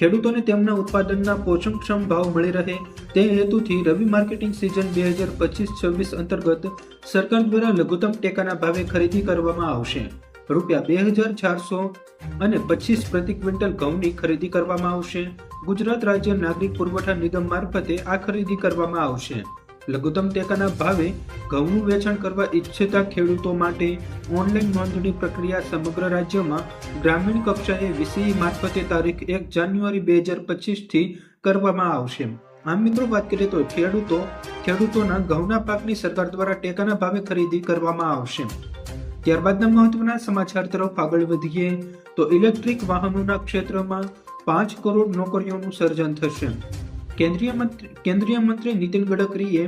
ખેડૂતોને તેમના ઉત્પાદનના પોષણક્ષમ ભાવ મળી રહે તે હેતુથી રવિ માર્કેટિંગ સિઝન બે હજાર પચીસ છવ્વીસ અંતર્ગત સરકાર દ્વારા લઘુત્તમ ટેકાના ભાવે ખરીદી કરવામાં આવશે. રૂપિયા બે હજાર ચારસો અને પચીસ પ્રતિ ક્વિન્ટલ ઘઉંની ખરીદી કરવામાં આવશે. ગુજરાત રાજ્ય નાગરિક પુરવઠા નિગમ મારફતે આ ખરીદી કરવામાં આવશે. લઘુત્તમ ટેકાના ભાવે ઘઉંનું વેચાણ કરવા ઈચ્છતા ખેડૂતો માટે ઓનલાઈન નોંધણી પ્રક્રિયા સમગ્ર રાજ્યમાં ગ્રામીણ કક્ષાએ વીસીઈ મારફતે તારીખ એક જાન્યુઆરી બે હજાર પચીસથી કરવામાં આવશે. આમ મિત્રો વાત કરીએ તો ખેડૂતો, ખેડૂતોના ઘઉંના પાકની સરકાર દ્વારા ટેકાના ભાવે ખરીદી કરવામાં આવશે. ત્યારબાદના મહત્વના સમાચાર તરફ આગળ વધીએ તો ઇલેક્ટ્રિક વાહનોના ક્ષેત્રમાં પાંચ કરોડ નોકરીઓનું સર્જન થશે. કેન્દ્રીય મંત્રી કેન્દ્રીય મંત્રી નીતિન ગડકરીએ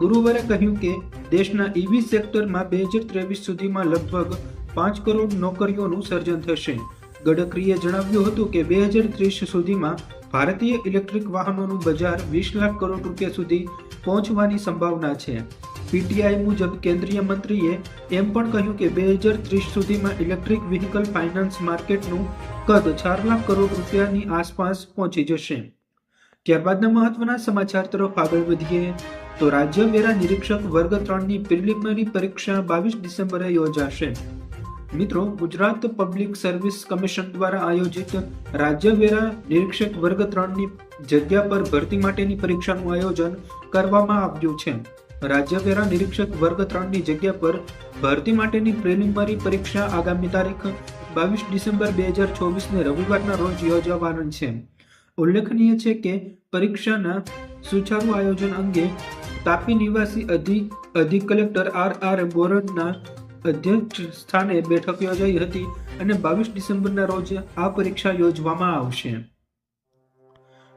ગુરુવારે કહ્યું કે દેશના ઈવી સેક્ટરમાં બે હજાર ત્રેવીસ સુધીમાં લગભગ પાંચ કરોડ નોકરીઓનું સર્જન થશે. ગડકરીએ જણાવ્યું હતું કે બે હજાર ત્રીસ સુધીમાં ભારતીય ઇલેક્ટ્રિક વાહનોનું બજાર વીસ લાખ કરોડ રૂપિયા સુધી પહોંચવાની સંભાવના છે. પીટીઆઈ મુજબ કેન્દ્રીય મંત્રીએ એમ પણ કહ્યું કે બે હજાર ત્રીસ સુધીમાં ઇલેક્ટ્રિક વ્હીકલ ફાઇનાન્સ માર્કેટનું કદ ચાર લાખ કરોડ રૂપિયાની આસપાસ પહોંચી જશે. ત્યારબાદના મહત્વના સમાચાર તરફ આગળ વધીએ, તો રાજ્ય વેરા નિરીક્ષક વર્ગ ત્રણની પ્રિલિમિનરી પરીક્ષા બાવીસ ડિસેમ્બરે યોજાશે. મિત્રો, ગુજરાત પબ્લિક સર્વિસ કમિશન દ્વારા આયોજિત રાજ્ય વેરા નિરીક્ષક વર્ગ ત્રણની જગ્યા પર ભરતી માટેની પરીક્ષાનું આયોજન કરવામાં આવ્યું છે. રાજ્ય વેરા નિરીક્ષક વર્ગ ત્રણની જગ્યા પર ભરતી માટેની પ્રિલિમિનરી પરીક્ષા આગામી તારીખ બાવીસ ડિસેમ્બર બે હજાર ચોવીસને રવિવારના રોજ યોજાવાની છે. ઉલ્લેખનીય છે કે પરીક્ષાના સુચારુ આયોજન અંગે તાપી નિવાસી અધિક અધિક કલેક્ટર આર આર બોરડના અધ્યક્ષ સ્થાને બેઠક યોજાઈ હતી અને બાવીસ ડિસેમ્બરના રોજ આ પરીક્ષા યોજવામાં આવશે.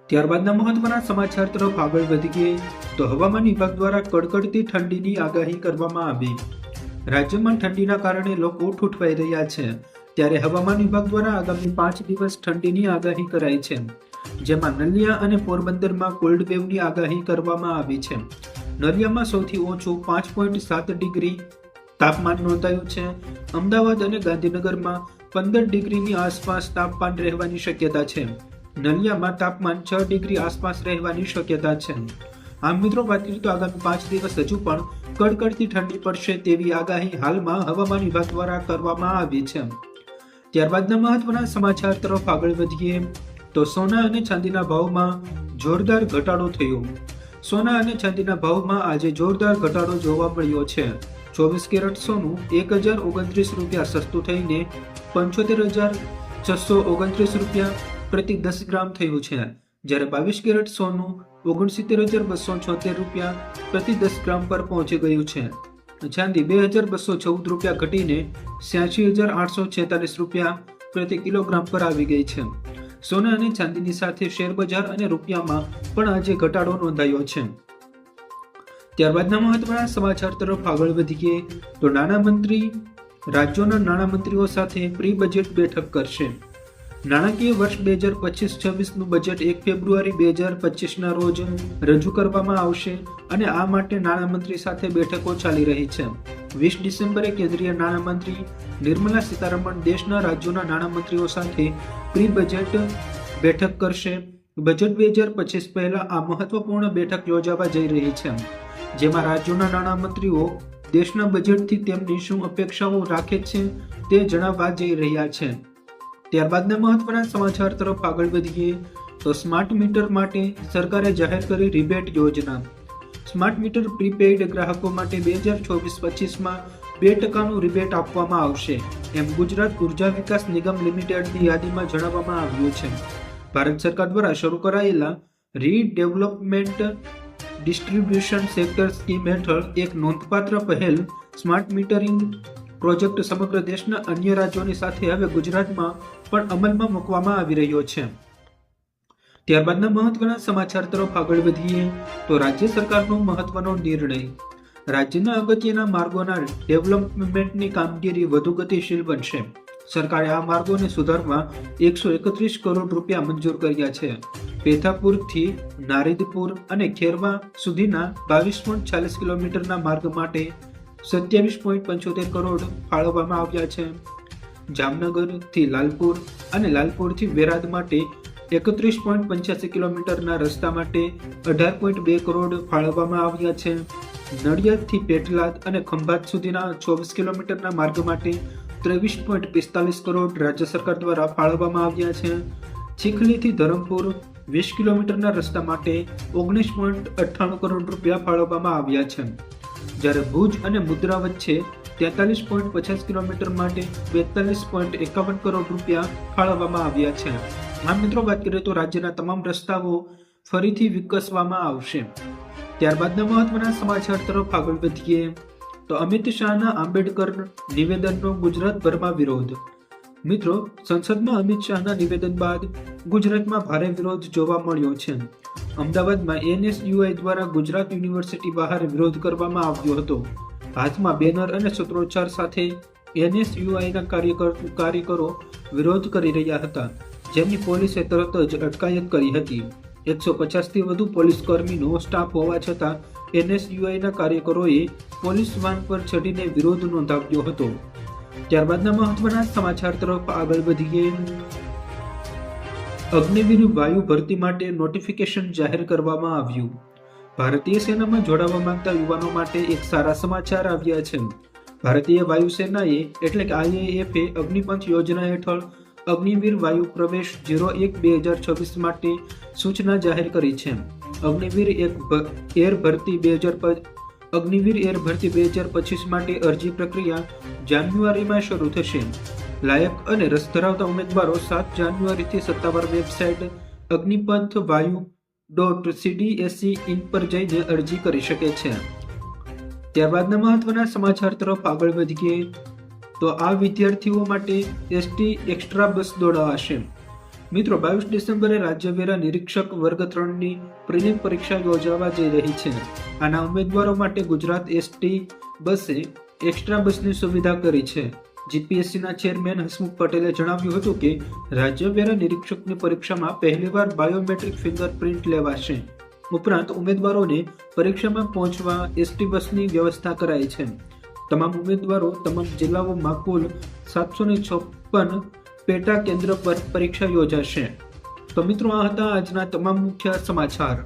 ત્યારબાદના મહત્વના સમાચાર તરફ આગળ વધીએ, તો હવામાન વિભાગ દ્વારા કડકડતી ઠંડીની આગાહી કરવામાં આવી. રાજ્યમાં ઠંડીના કારણે લોકો ઠૂઠવાઈ રહ્યા છે. ત્યારે હવામાન વિભાગ દ્વારા આગામી પાંચ દિવસ ઠંડીની આગાહી કરાઈ છે. જેમાં નલિયા અને પોરબંદરમાં કોલ્ડ વેવની આગાહી કરવામાં આવી છે. નલિયામાં સૌથી ઓછું પાંચ પોઈન્ટ સાત ડિગ્રી તાપમાન નોંધાયું છે. અમદાવાદ અને ગાંધીનગરમાં પંદર ડિગ્રીની આસપાસ તાપમાન રહેવાની શક્યતા છે. નલિયામાં તાપમાન છ ડિગ્રી આસપાસ રહેવાની શક્યતા છે. આમ મિત્રો, વાત કરીએ તો આગામી પાંચ દિવસ હજુ પણ કડકડતી ઠંડી પડશે તેવી આગાહી હાલમાં હવામાન વિભાગ દ્વારા કરવામાં આવી છે. ત્યારબાદના મહત્વના સમાચાર તરફ આગળ વધીએ. તો સોના અને ચાંદીના ભાવમાં જોરદાર ઘટાડો થયો. સોના અને ચાંદીના ભાવમાં આજે જોરદાર ઘટાડો જોવા મળ્યો છે. ચોવીસ કેરેટ સોનું એક હજાર ઓગણત્રીસ રૂપિયા સસ્તું થઈને પંચોતેર હજાર છસો ઓગણત્રીસ રૂપિયા પ્રતિ દસ ગ્રામ થયું છે. જ્યારે બાવીસ કેરેટ સોનું ઓગણસિત્તેર હજાર બસો છોતેર રૂપિયા પ્રતિ દસ ગ્રામ પર પહોંચી ગયું છે. ચાંદી બે હજાર બસો ચૌદ રૂપિયા ઘટીને છ્યાસી હજાર આઠસો છેતાલીસ રૂપિયા પ્રતિ કિલોગ્રામ પર આવી ગઈ છે. સોના અને ચાંદીની સાથે શેરબજાર અને રૂપિયામાં પણ આજે ઘટાડો નોંધાયો છે. ત્યારબાદના મહત્વના સમાચાર તરફ આગળ વધીએ તો નાણામંત્રી, રાજ્યોના નાણામંત્રીઓ સાથે પ્રી બજેટ બેઠક કરશે. નાણાકીય વર્ષ બે હજાર પચીસ છવ્વીસનું બજેટ એક ફેબ્રુઆરી બે હજાર પચીસના રોજ રજૂ કરવામાં આવશે અને આ માટે નાણામંત્રી સાથે બેઠકો ચાલી રહી છે. વીસ ડિસેમ્બરે કેન્દ્રીય નાણામંત્રી નિર્મલા સીતારમણ દેશના રાજ્યોના નાણામંત્રીઓ સાથે પ્રી બજેટ બેઠક કરશે. બજેટ બે હજાર પચીસ પહેલા આ મહત્વપૂર્ણ બેઠક યોજાવા જઈ રહી છે. જેમાં રાજ્યોના નાણામંત્રીઓ દેશના બજેટથી તેમની શું અપેક્ષાઓ રાખે છે તે જણાવવા જઈ રહ્યા છે. ત્યારબાદના મહત્વના સમાચાર તરફ આગળ વધીએ, તો સ્માર્ટ મીટર માટે સરકારે જાહેર કરી રિબેટ યોજના. સ્માર્ટ મીટર પ્રીપેઇડ ગ્રાહકો માટે બે હજાર ચોવીસ પચીસમાં બે ટકાનું રિબેટ આપવામાં આવશે, એમ ગુજરાત ઊર્જા વિકાસ નિગમ લિમિટેડની યાદીમાં જણાવવામાં આવ્યું છે. ભારત સરકાર દ્વારા શરૂ કરાયેલા રીડેવલપમેન્ટ ડિસ્ટ્રીબ્યુશન સેક્ટર સ્કીમ હેઠળ એક નોંધપાત્ર પહેલ સ્માર્ટ મીટરિંગ પ્રોજેક્ટ સમગ્ર દેશના અન્ય રાજ્યોની સાથે હવે ગુજરાતમાં પણ અમલમાં મૂકવામાં આવી રહ્યો છે. ત્યારબાદના મહત્વના સમાચાર તરફ આગળ વધીએ, તો રાજ્ય સરકારનો મહત્વનો નિર્ણય. રાજ્યના અગત્યના માર્ગોના ડેવલપમેન્ટની કામગીરી વધુ ગતિશીલ બનશે. સરકારે આ માર્ગોને સુધારવા એકસો એકત્રીસ કરોડ રૂપિયા મંજૂર કર્યા છે. પેથાપુરથી નારીદપુર અને ખેરવા સુધીના બાવીસ પોઈન્ટ ચાલીસ કિલોમીટરના માર્ગ માટે સત્યાવીસ પોઈન્ટ પંચોતેર કરોડ ફાળવવામાં આવ્યા છે. જામનગરથી લાલપુર અને લાલપુરથી વેરાદ માટે એકત્રીસ પોઈન્ટ પંચ્યાસી કિલોમીટરના રસ્તા માટે અઢાર પોઈન્ટ બે કરોડ ફાળવવામાં આવ્યા છે. નડિયાદથી પેટલાદ અને ખંભાત સુધીના ચોવીસ કિલોમીટરના માર્ગ માટે ત્રેવીસ પોઈન્ટ પિસ્તાલીસ કરોડ રાજ્ય સરકાર દ્વારા ફાળવવામાં આવ્યા છે. ચીખલીથી ધરમપુર વીસ કિલોમીટરના રસ્તા માટે ઓગણીસ પોઈન્ટ અઠ્ઠાણું કરોડ રૂપિયા ફાળવવામાં આવ્યા છે. જ્યારે ભુજ અને મુદ્રા વચ્ચે તેતાલીસ પોઈન્ટ પચાસ કિલોમીટર માટે બેતાલીસ પોઈન્ટ એકાવન કરોડ રૂપિયા ફાળવવામાં આવ્યા છે. આ મિત્રો, વાત કરીએ તો રાજ્યના તમામ રસ્તાઓ ફરીથી વિકસવામાં આવશે. ત્યારબાદના મહત્વના સમાચાર તરફ આગળ વધીએ. તો અમિત શાહના આંબેડકર નિવેદનનો ગુજરાતભરમાં વિરોધ. મિત્રો, સંસદમાં અમિત શાહના નિવેદન બાદ ગુજરાતમાં ભારે વિરોધ જોવા મળ્યો છે. અમદાવાદમાં એનએસયુઆઈ દ્વારા ગુજરાત યુનિવર્સિટી બહાર વિરોધ કરવામાં આવ્યો હતો. હાથમાં બેનર અને સૂત્રોચ્ચાર સાથે એનએસયુઆઈના કાર્યકર, કાર્યકરો વિરોધ કરી રહ્યા હતા, જેમની પોલીસે તરત જ અટકાયત કરી હતી. એકસો પચાસથી વધુ પોલીસ કર્મીનો સ્ટાફ હોવા છતાં, એનએસયુઆઈના કાર્યકરોએ પોલીસ વાન પર ચડીને વિરોધ નોંધાવ્યો હતો. ત્યારબાદના મહત્વના સમાચાર તરફ આગળ વધીએ. અગ્નિવીર વાયુ ભરતી માટે નોટિફિકેશન જાહેર કરવામાં આવ્યું. ભારતીય સેનામાં જોડાવા માંગતા યુવાનો માટે એક સારા સમાચાર આવ્યા છે. ભારતીય વાયુસેનાએ એટલે કે આઈએએફે અગ્નિપંથ યોજના હેઠળ અગ્નિવીર વાયુ પ્રવેશ જીરો એક બે હજાર છવ્વીસ માટે સૂચના જાહેર કરી છે. અગ્નિવીર એક એર ભરતી બે હજાર અગ્નિવીર એર ભરતી બે હજાર પચીસ માટે અરજી પ્રક્રિયા જાન્યુઆરીમાં શરૂ થશે. લાયક અને રસ ધરાવતા ઉમેદવારો સાત જાન્યુઆરીથી સત્તાવાર વેબસાઇટ અગ્નિપંથ વાયુ ડોટ સીડીએસસી ઇન પર જઈને અરજી કરી શકે છે. ત્યારબાદના મહત્વના સમાચાર તરફ આગળ વધીએ, તો આ વિદ્યાર્થીઓ માટે એસટી એક્સ્ટ્રા બસ દોડાવાશે. મિત્રો, બાવીસ ડિસેમ્બરે રાજ્ય વેરા નિરીક્ષક વર્ગ ત્રણની પ્રિલિમ પરીક્ષા યોજાવા જઈ રહી છે. આના ઉમેદવારો માટે ગુજરાત એસટી બસે એક્સ્ટ્રા બસની સુવિધા કરી છે. જીપીએસસીના ચેરમેન હસમુખ પટેલે જણાવ્યું હતું કે રાજ્યવેરા નિરીક્ષકની પરીક્ષામાં પહેલીવાર બાયોમેટ્રિક ફિંગરપ્રિન્ટ લેવાશે. ઉપરાંત ઉમેદવારોને પરીક્ષામાં પહોંચવા એસટી બસની વ્યવસ્થા કરાઈ છે. તમામ ઉમેદવારો તમામ જિલ્લાઓમાં કુલ સાતસો ને છપ્પન પેટા કેન્દ્ર પર પરીક્ષા યોજાશે. તો મિત્રો, આ હતા આજના તમામ મુખ્ય સમાચાર.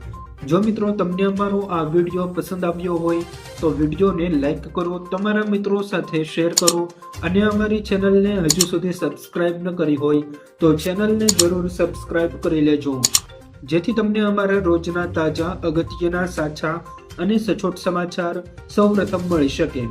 જો મિત્રો તમને અમારો આ વીડિયો પસંદ આવ્યો હોય, તો વિડીયોને લાઈક કરો, તમારા મિત્રો સાથે શેર કરો અને અમારી ચેનલને હજુ સુધી સબસ્ક્રાઇબ ન કરી હોય, તો ચેનલને જરૂર સબસ્ક્રાઇબ કરી લેજો. જેથી તમને અમારા રોજના તાજા, અગત્યના, સાચા અને સચોટ સમાચાર સૌપ્રથમ મળી શકે.